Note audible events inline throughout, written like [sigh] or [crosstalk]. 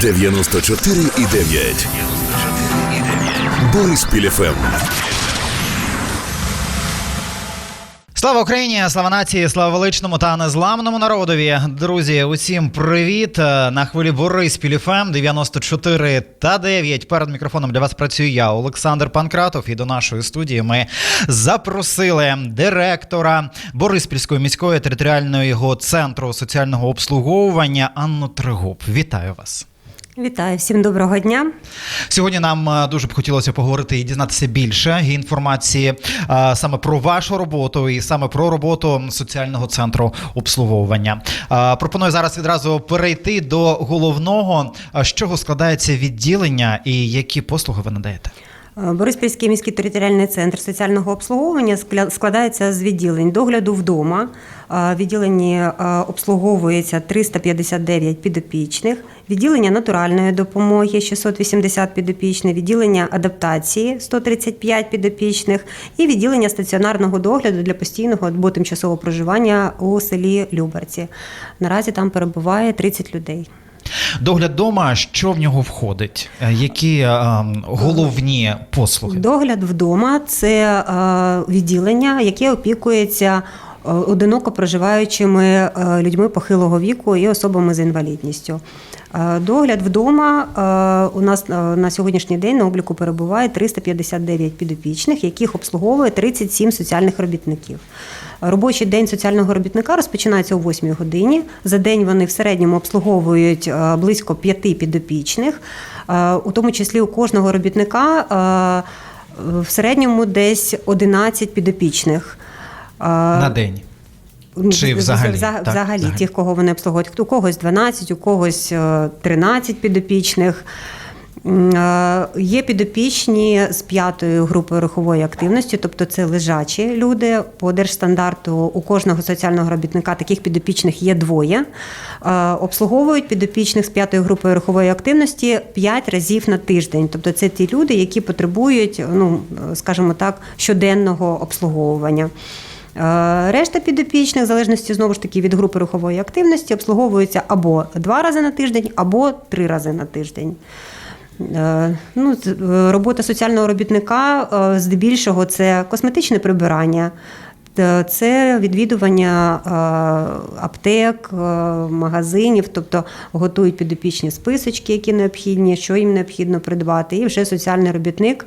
94,9. Бориспіль ФМ. Слава Україні, слава нації, слава величному та незламному народові. Друзі, усім привіт Е, на хвилі Бориспіль ФМ 94 та 9. Перед мікрофоном для вас працюю я, Олександр Панкратов. І до нашої студії ми запросили директора Бориспільської міської територіального центру соціального обслуговування Анну Тригуб. Вітаю вас. Вітаю всім доброго дня. Сьогодні нам е, дуже б хотілося поговорити і дізнатися більше інформації е, саме про вашу роботу і саме про роботу соціального центру обслуговування. Е, Пропоную зараз відразу перейти до головного, з чого складається відділення і які послуги ви надаєте. Бориспільський міський територіальний центр соціального обслуговування складається з відділень догляду вдома. В відділенні е, обслуговується 359 підопічних, відділення натуральної допомоги 680 підопічних, відділення адаптації 135 підопічних і відділення стаціонарного догляду для постійного або тимчасового проживання у селі Любарці. Наразі там перебуває 30 людей. Догляд дома, що в нього входить? Е, Які е, головні послуги? Догляд вдома це е, відділення, яке опікується е, одиноко проживаючими е, людьми похилого віку і особами з інвалідністю. Догляд вдома у нас на сьогоднішній день на обліку перебуває 359 підопічних, яких обслуговує 37 соціальних робітників. Робочий день соціального робітника розпочинається о 8 годині. За день вони в середньому обслуговують е, близько 5 підопічних, Е, у тому числі у кожного робітника е, в середньому десь 11 підопічних. На день. Чи взагалі? Вза- Так, взагалі, взагалі. тих, кого вони обслуговують. У когось 12, у когось е, 13 підопічних. Е, Є підопічні з п'ятою групою рухової активності, тобто це лежачі люди. По держстандарту у кожного соціального робітника таких підопічних є двоє. Е, Обслуговують підопічних з п'ятою групою рухової активності 5 разів на тиждень. Тобто це ті люди, які потребують, ну скажімо так, щоденного обслуговування. Е, Решта підопічних, в залежності знову ж таки від групи рухової активності, обслуговуються або два рази на тиждень, або три рази на тиждень. Е, Ну, е, робота соціального робітника е, здебільшого це косметичне прибирання. Це відвідування аптек, магазинів, тобто готують підопічні списочки, які необхідні, що їм необхідно придбати, і вже соціальний робітник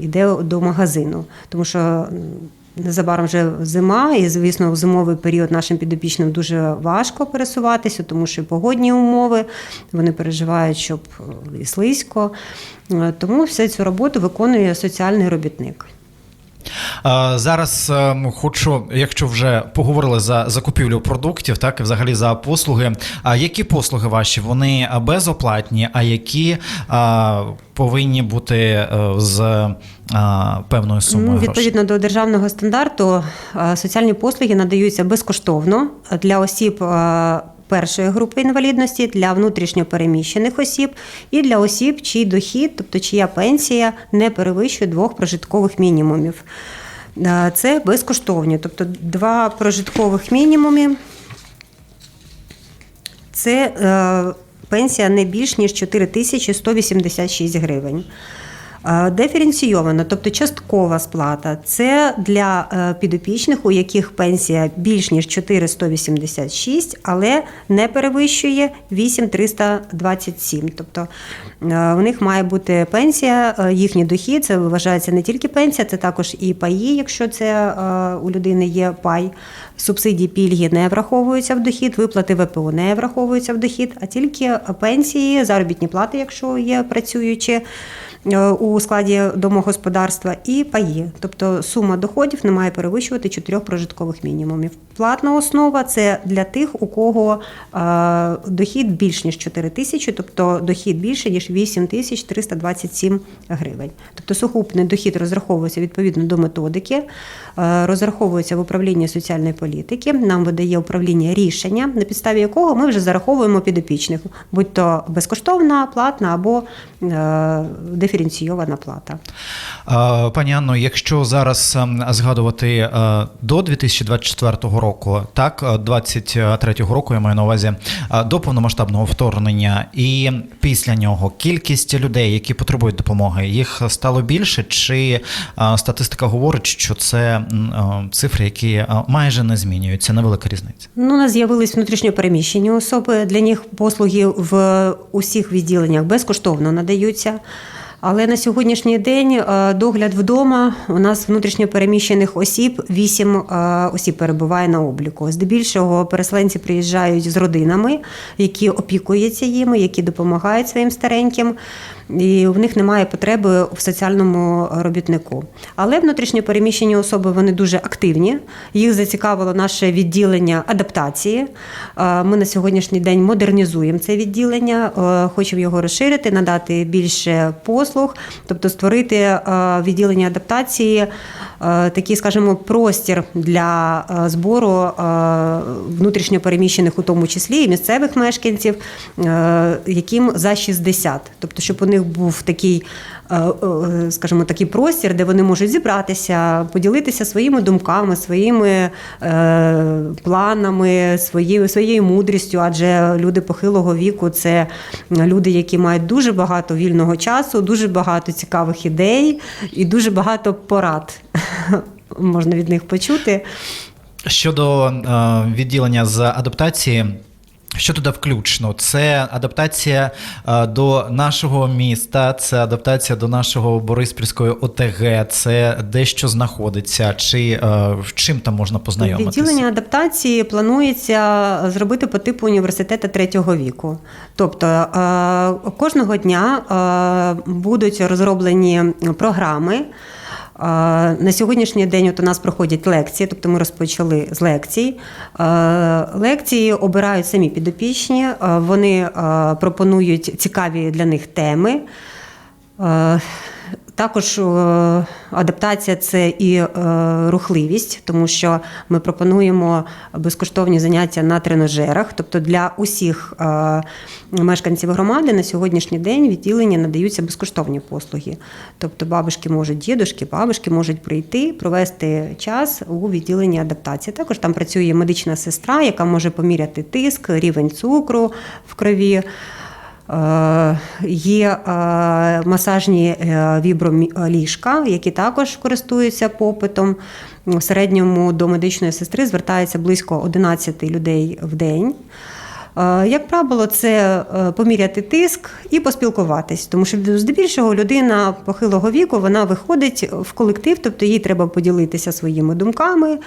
йде до магазину, тому що Незабаром вже зима, і звісно, в зимовий період нашим підопічним дуже важко пересуватися, тому що погодні умови вони переживають, щоб е, і слизько. Е, Тому всю цю роботу виконує соціальний робітник. Зараз е, хочу, якщо вже поговорили за закупівлю продуктів, так і взагалі за послуги. А які послуги ваші? Вони безоплатні, а які повинні бути е, з е, певною сумою? Ну, грошей? відповідно до державного стандарту, е, соціальні послуги надаються безкоштовно для осіб. Першої групи інвалідності для внутрішньо переміщених осіб і для осіб, чий дохід, тобто чия пенсія не перевищує двох прожиткових мінімумів. Е, Це безкоштовні, тобто два прожиткових мінімуми це е, пенсія не більш ніж 4186 гривень. Е, Диференційована, тобто часткова сплата, це для е, підопічних, у яких пенсія більш ніж 4186, але не перевищує 8327. Тобто е, у них має бути пенсія, е, їхній дохід, це вважається не тільки пенсія, це також і паї, якщо це е, у людини є пай. Субсидії пільги не враховуються в дохід, виплати ВПО не враховуються в дохід, а тільки пенсії, заробітні плати, якщо є працюючі е, у складі домогосподарства, і паї. Тобто сума доходів не має перевищувати чотирьох прожиткових мінімумів. Платна основа це для тих, у кого е, дохід більш ніж 4 тисячі, тобто дохід більше ніж 8 тисяч 327 гривень. Тобто сукупний дохід розраховується відповідно до методики, е, розраховується в управлінні соціальної політики. Нам видає управління рішення, на підставі якого ми вже зараховуємо підопічних, будь то безкоштовна, платна або е, диференційована плата. Е, Пані Анно, якщо зараз ем, згадувати е, до 2024 року, так, 23-го року я маю на увазі е, до повномасштабного вторгнення, і після нього кількість людей, які потребують допомоги, їх стало більше, чи е, статистика говорить, що це е, цифри, які е, майже не змінюються, невелика різниця. Ну, у нас з'явились внутрішньопереміщені особи. Для них послуги в усіх відділеннях безкоштовно надаються. Але на сьогоднішній день е, догляд вдома у нас внутрішньопереміщених осіб, вісім е, осіб перебуває на обліку. Здебільшого переселенці приїжджають з родинами, які опікуються їми, які допомагають своїм стареньким. І в них немає потреби в соціальному робітнику. Але внутрішньо переміщені особи вони дуже активні. Їх зацікавило наше відділення адаптації. Е, Ми на сьогоднішній день модернізуємо це відділення, е, хочемо його розширити, надати більше послуг, тобто створити е, відділення адаптації, такий, скажімо, простір для е, збору е, внутрішньопереміщених, у тому числі і місцевих мешканців, е, яким за 60. Тобто, щоб у них був такий, е, е, скажімо, такий простір, де вони можуть зібратися, поділитися своїми думками, своїми е, планами, своєю, своєю мудрістю, адже люди похилого віку це люди, які мають дуже багато вільного часу, дуже багато цікавих ідей і дуже багато порад [laughs] можна від них почути. Щодо е, відділення з адаптації. Що туди включно? Це адаптація е, до нашого міста, це адаптація до нашого Бориспільської ОТГ, це де що знаходиться, чи е, в чим там можна познайомитися? Відділення адаптації планується зробити по типу університету третього віку. Тобто кожного дня будуть розроблені програми. На сьогоднішній день от у нас проходять лекції, тобто ми розпочали з лекцій. Лекції обирають самі підопічні, вони пропонують цікаві для них теми. Також е, адаптація це і е, рухливість, тому що ми пропонуємо безкоштовні заняття на тренажерах. Тобто для усіх е, мешканців громади на сьогоднішній день відділення надаються безкоштовні послуги. Тобто бабушки можуть, дідушки, бабушки можуть прийти, провести час у відділенні адаптації. Також там працює медична сестра, яка може поміряти тиск, рівень цукру в крові. Е, Є е, масажні е, віброліжка, які також користуються попитом. В середньому до медичної сестри звертається близько 11 людей в день. Е, Як правило, це е, поміряти тиск і поспілкуватись, тому що здебільшого людина похилого віку вона виходить в колектив, тобто їй треба поділитися своїми думками,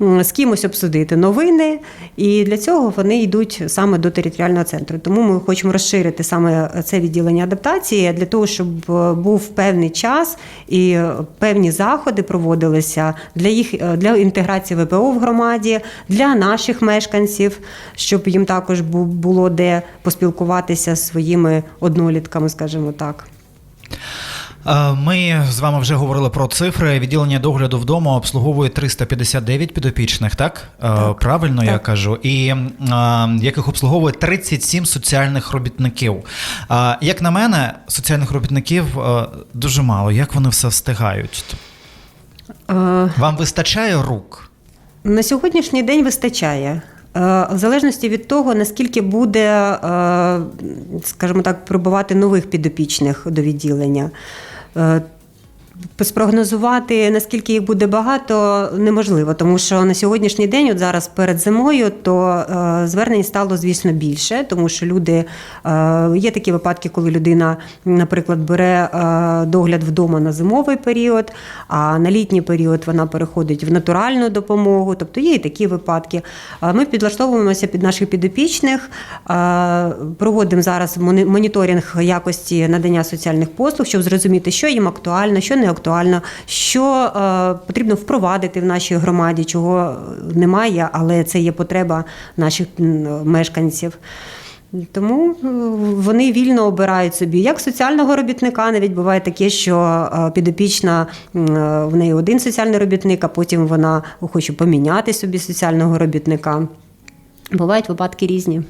з кимось обсудити новини. І для цього вони йдуть саме до територіального центру. Тому ми хочемо розширити саме це відділення адаптації для того, щоб е, був певний час і певні заходи проводилися для їх для інтеграції ВПО в громаді, для наших мешканців, щоб їм також було де поспілкуватися зі своїми однолітками, скажімо так. Е, Ми з вами вже говорили про цифри. Відділення догляду вдома обслуговує 359 підопічних, так? Е, Так. Правильно я кажу, і е, яких обслуговує 37 соціальних робітників. Як на мене, соціальних робітників дуже мало. Як вони все встигають? Вам вистачає рук? На сьогоднішній день вистачає. Е, В залежності від того, наскільки буде, е, скажімо так, прибувати нових підопічних до відділення. Спрогнозувати, наскільки їх буде багато, неможливо, тому що на сьогоднішній день, от зараз перед зимою, то е, звернень стало, звісно, більше, тому що люди е, є такі випадки, коли людина, наприклад, бере е, догляд вдома на зимовий період, а на літній період вона переходить в натуральну допомогу. Тобто є і такі випадки. Ми підлаштовуємося під наших підопічних, проводимо зараз моніторинг якості надання соціальних послуг, щоб зрозуміти, що їм актуально, що не актуально, що е, потрібно впровадити в нашій громаді, чого немає, але це є потреба наших мешканців. Тому е, вони вільно обирають собі як соціального робітника. Навіть буває таке, що е, підопічна в неї один соціальний робітник, а потім вона хоче поміняти собі соціального робітника. Бувають випадки різні.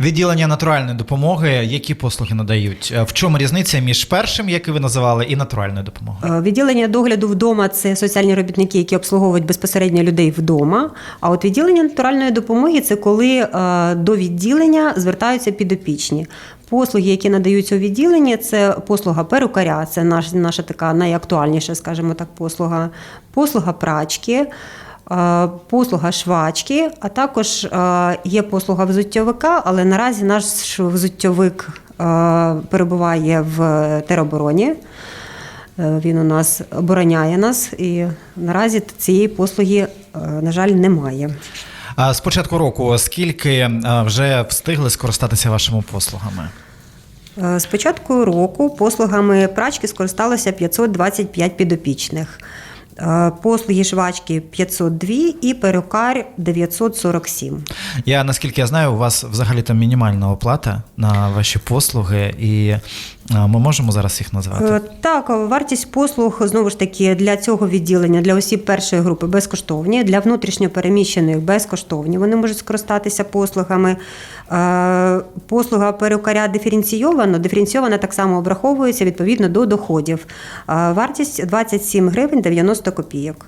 Відділення натуральної допомоги, які послуги надають? Е, В чому різниця між першим, який ви називали, і натуральною допомогою? Е, Відділення догляду вдома це соціальні робітники, які обслуговують безпосередньо людей вдома. А от відділення натуральної допомоги це коли е, до відділення звертаються підопічні. Послуги, які надаються у відділенні, це послуга перукаря, це наш, наша така найактуальніша, скажімо так, послуга, послуга прачки. Е, Послуга швачки, а також е, є послуга взуттєвика, але наразі наш взуттєвик е, перебуває в теробороні. Він у нас обороняє нас, і наразі цієї послуги, на жаль, немає. А з початку року скільки вже встигли скористатися вашими послугами? З початку року послугами прачки скористалося 525 підопічних. Е, Послуги швачки 502 і перукар 947. Я наскільки я знаю, у вас взагалі там мінімальна оплата на ваші послуги, і ми можемо зараз їх назвати. Е, Так, вартість послуг знову ж таки для цього відділення для осіб першої групи безкоштовні, для внутрішньопереміщених безкоштовні. Вони можуть скористатися послугами. Е, Послуга перукаря диференційована. Диференційована так само обраховується відповідно до доходів. Е, Вартість 27 гривень 90 копійок.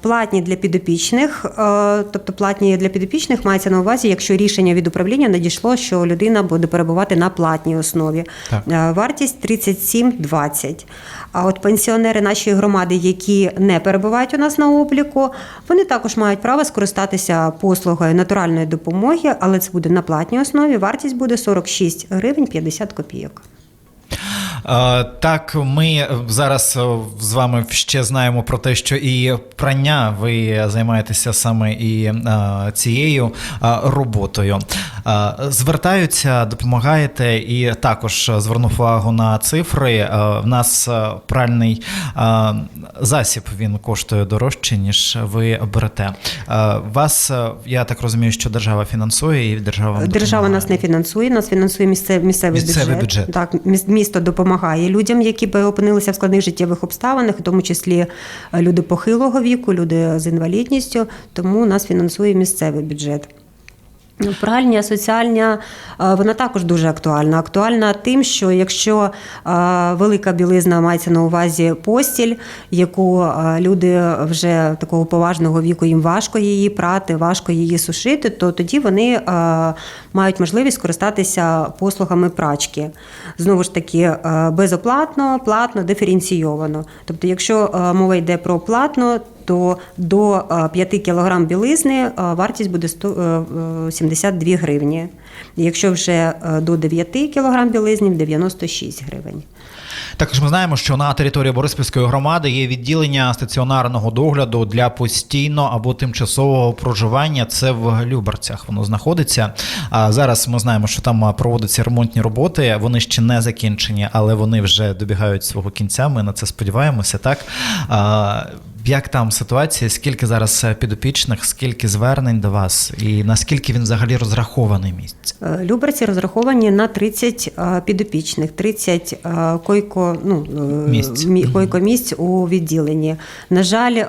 Платні для підопічних, е, тобто платні для підопічних мається на увазі, якщо рішення від управління надійшло, що людина буде перебувати на платній основі. Так. Е, Вартість 37,20. А от пенсіонери нашої громади, які не перебувають у нас на обліку, вони також мають право скористатися послугою натуральної допомоги, але це буде на платній основі. Вартість буде 46 гривень 50 копійок. Е, Так, ми зараз е, з вами ще знаємо про те, що і прання ви займаєтеся саме і е, цією роботою. Звертаються, допомагаєте, і також звернув увагу на цифри. В нас пральний засіб він коштує дорожче, ніж ви берете. Вас, я так розумію, що держава фінансує і держава Держава допомагає. нас не фінансує, нас фінансує місцевий, місцевий, Місцевий бюджет. Так, міс- місто допомагає людям, які би опинилися в складних життєвих обставинах, в тому числі е, люди похилого віку, люди з інвалідністю. Тому нас фінансує місцевий бюджет. Ну, Пральня, соціальня, е, вона також дуже актуальна. Актуальна тим, що якщо е, велика білизна мається на увазі постіль, яку е, люди вже такого поважного віку їм важко її прати, важко її сушити, то тоді вони мають можливість скористатися послугами прачки. Знову ж таки, безоплатно, платно, диференційовано. Тобто, якщо мова йде про платно, то до е, 5 кг білизни е, вартість буде 100, е, е, 72 гривні. Якщо вже е, до 9 кг білизни 96 гривень. Також ми знаємо, що на території Бориспільської громади є відділення стаціонарного догляду для постійно або тимчасового проживання. Це в Люберцях воно знаходиться. А зараз ми знаємо, що там проводяться ремонтні роботи. Вони ще не закінчені, але вони вже добігають свого кінця. Ми на це сподіваємося. Так як там ситуація? Скільки зараз е, підопічних, скільки звернень до вас, і наскільки він взагалі розрахований місць? Е, Люберці розраховані на 30 е, підопічних, 30 е, койко, ну, Місць. мі- койко-місць у відділенні. На жаль,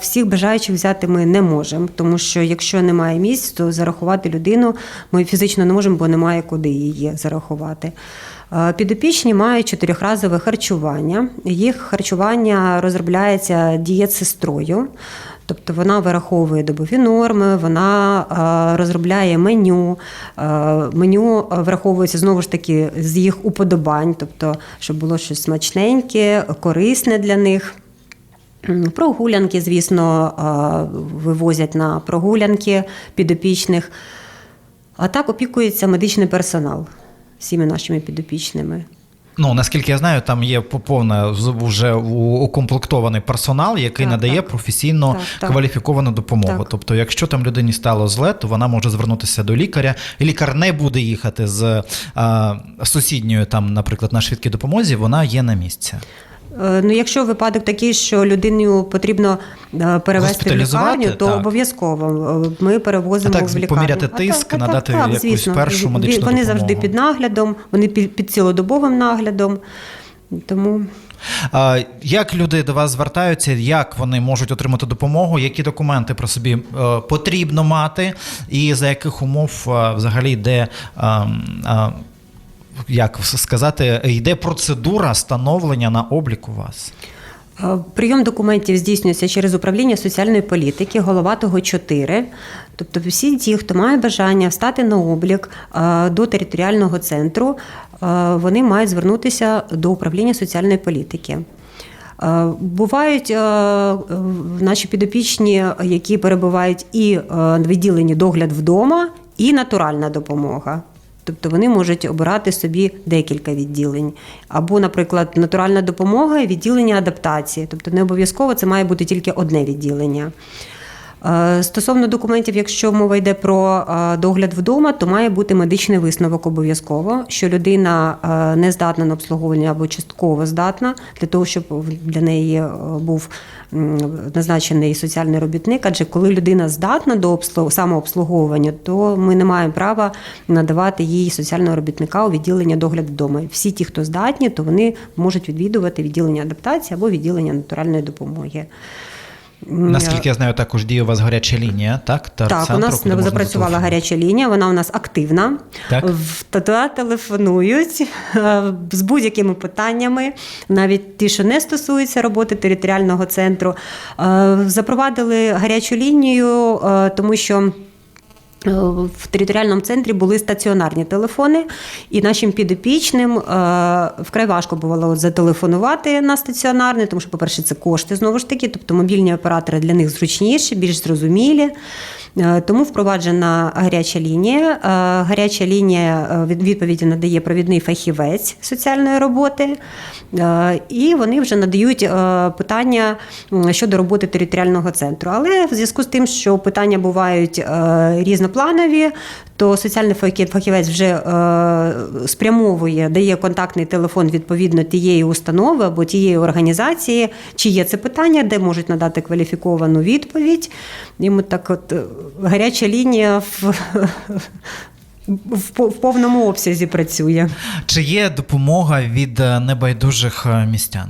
всіх бажаючих взяти ми не можемо, тому що якщо немає місць, то зарахувати людину ми фізично не можемо, бо немає куди її зарахувати. Е, Підопічні мають чотирьохразове харчування. Їх харчування розробляється дієтсестрою. Тобто вона вираховує добові норми, вона е, розробляє меню. Е, меню враховується знову ж таки з їх уподобань, тобто, щоб було щось смачненьке, корисне для них. Прогулянки, звісно, вивозять на прогулянки підопічних. А так опікується медичний персонал всіми нашими підопічними. Ну наскільки я знаю, там є повна вже укомплектований персонал, який Так, надає так. професійно Так, так. кваліфіковану допомогу. Так. Тобто, якщо там людині стало зле, то вона може звернутися до лікаря. І лікар не буде їхати з а, сусідньою, там, наприклад, на швидкій допомозі. Вона є на місці. Е, Ну, якщо випадок такий, що людину потрібно е, перевести в лікарню, то так. обов'язково е, ми перевозимо А так, в лікарню. поміряти тиск, так, надати так, якусь звісно. першу медичну Вони допомогу. завжди під наглядом, вони під, цілодобовим наглядом. Тому Як люди до вас звертаються, як вони можуть отримати допомогу, які документи про собі потрібно мати, і за яких умов взагалі йде, е, е, як сказати, йде процедура становлення на облік у вас? Е, Прийом документів здійснюється через управління соціальної політики, Головатого 4. Тобто всі ті, хто має бажання встати на облік е, до територіального центру, е, вони мають звернутися до управління соціальної політики. Бувають наші підопічні, які перебувають і в відділенні догляд вдома, і натуральна допомога. Тобто вони можуть обирати собі декілька відділень. Або, наприклад, натуральна допомога і відділення адаптації. Тобто не обов'язково це має бути тільки одне відділення. Е, Стосовно документів, якщо мова йде про е, догляд вдома, то має бути медичний висновок обов'язково, що людина е, не здатна на обслуговування або частково здатна для того, щоб для неї був назначений соціальний робітник. Адже коли людина здатна до обслуг- самообслуговування, то ми не маємо права надавати їй соціального робітника у відділення догляд вдома. Всі ті, хто здатні, то вони можуть відвідувати відділення адаптації або відділення натуральної допомоги. Наскільки я знаю, також діє у вас гаряча лінія, так? так, у нас запрацювала зателефон. гаряча лінія, вона у нас активна. Так. В ТТА телефонують е, з будь-якими питаннями, навіть ті, що не стосуються роботи територіального центру. Е, Запровадили гарячу лінію, е, тому що. Е, В територіальному центрі були стаціонарні телефони, і нашим підопічним е, вкрай важко було зателефонувати на стаціонарний, тому що, по-перше, це кошти знову ж таки, тобто мобільні оператори для них зручніші, більш зрозумілі. Е, Тому впроваджена гаряча лінія. Е, Гаряча лінія е, від- відповіді надає провідний фахівець соціальної роботи, і вони вже надають питання щодо роботи територіального центру. Але в зв'язку з тим, що питання бувають різнопланові, то соціальний фахі- фахівець вже спрямовує, дає контактний телефон відповідно тієї установи або тієї організації, чи є це питання, де можуть надати кваліфіковану відповідь. І ми так от гаряча лінія в, в, по- в повному обсязі працює. Чи є допомога від небайдужих е, містян?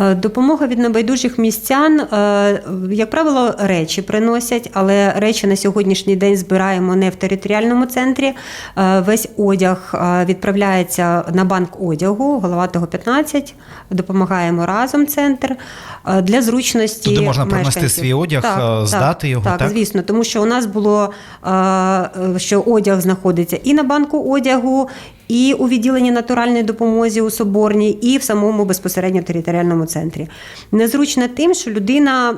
Е, Допомога від небайдужих містян, е, як правило, речі приносять, але речі на сьогоднішній день збираємо не в територіальному центрі. Е, Весь одяг відправляється на банк одягу, головатого 15. Допомагаємо разом центр для зручності. Туди можна принести свій одяг, е, здати його, Так, так? звісно, тому що у нас було, що одяг знаходиться і на банку одягу, і у відділенні натуральної допомозі у Соборній, і в самому безпосередньо територіальному центрі. Незручно тим, що людина.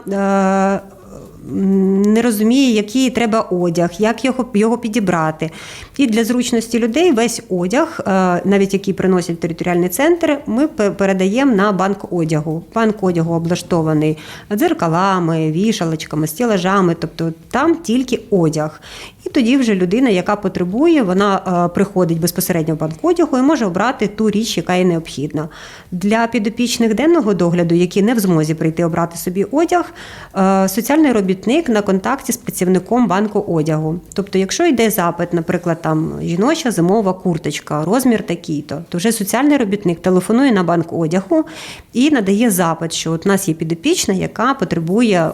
Не розуміє, який треба одяг, як його, його підібрати. І для зручності людей весь одяг, е, навіть який приносять в територіальний центр, ми передаємо на банк одягу. Банк одягу облаштований дзеркалами, вішалочками, стілажами, тобто там тільки одяг. І тоді вже людина, яка потребує, вона е, приходить безпосередньо в банк одягу і може обрати ту річ, яка їй необхідна. Для підопічних денного догляду, які не в змозі прийти обрати собі одяг, е, соціальний робітник на контакті з працівником банку одягу. Тобто, якщо йде запит, наприклад, там жіноча зимова курточка, розмір такий-то, то вже соціальний робітник телефонує на банк одягу і надає запит, що от у нас є підопічна, яка потребує е,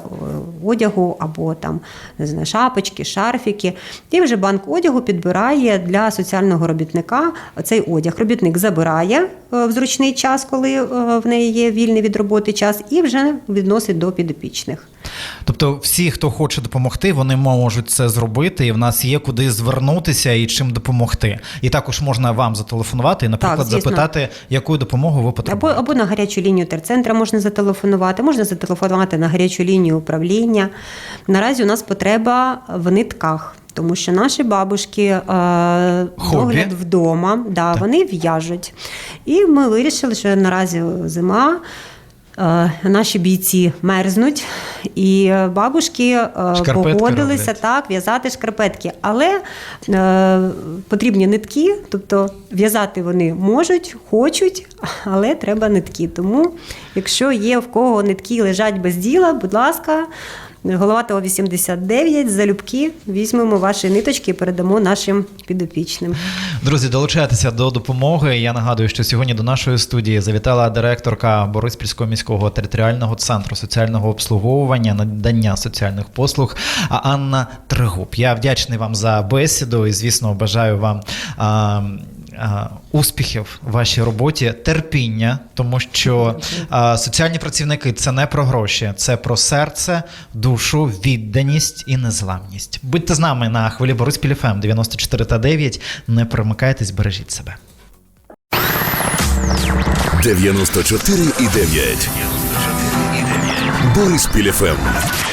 одягу або там не знаю, шапочки, шарфіки. І вже банк одягу підбирає для соціального робітника цей одяг. Робітник забирає е, в зручний час, коли е, в неї є вільний від роботи час, і вже відносить до підопічних. Тобто, всі, хто хоче допомогти, вони можуть це зробити, і в нас є куди звернутися і чим допомогти. І також можна вам зателефонувати і, наприклад, звісно. запитати, яку допомогу ви Або, потребуєте. або на гарячу лінію терцентра можна зателефонувати, можна зателефонувати на гарячу лінію управління. Наразі у нас потреба в нитках. Тому що наші бабушки е, догляд вдома, да, вони в'яжуть. І ми вирішили, що наразі зима, наші бійці мерзнуть, і е, бабушки е, Шкарпетки погодилися роблять. так в'язати шкарпетки. Але е, потрібні нитки, тобто в'язати вони можуть, хочуть, але треба нитки. Тому, якщо є в кого нитки лежать без діла, будь ласка. Головатого 89, залюбки візьмемо ваші ниточки і передамо нашим підопічним. Друзі, долучайтеся до допомоги. Я нагадую, що сьогодні до нашої студії завітала директорка Бориспільського міського територіального центру соціального обслуговування, надання соціальних послуг Анна Тригуб. Я вдячний вам за бесіду і, звісно, бажаю вам. А, Успіхів в вашій роботі, терпіння, тому що соціальні працівники це не про гроші, це про серце, душу, відданість і незламність. Будьте з нами на хвилі Бориспіль ФМ 94 та 9. Не перемикайтесь, бережіть себе. 94 і 9. Бориспіль ФМ.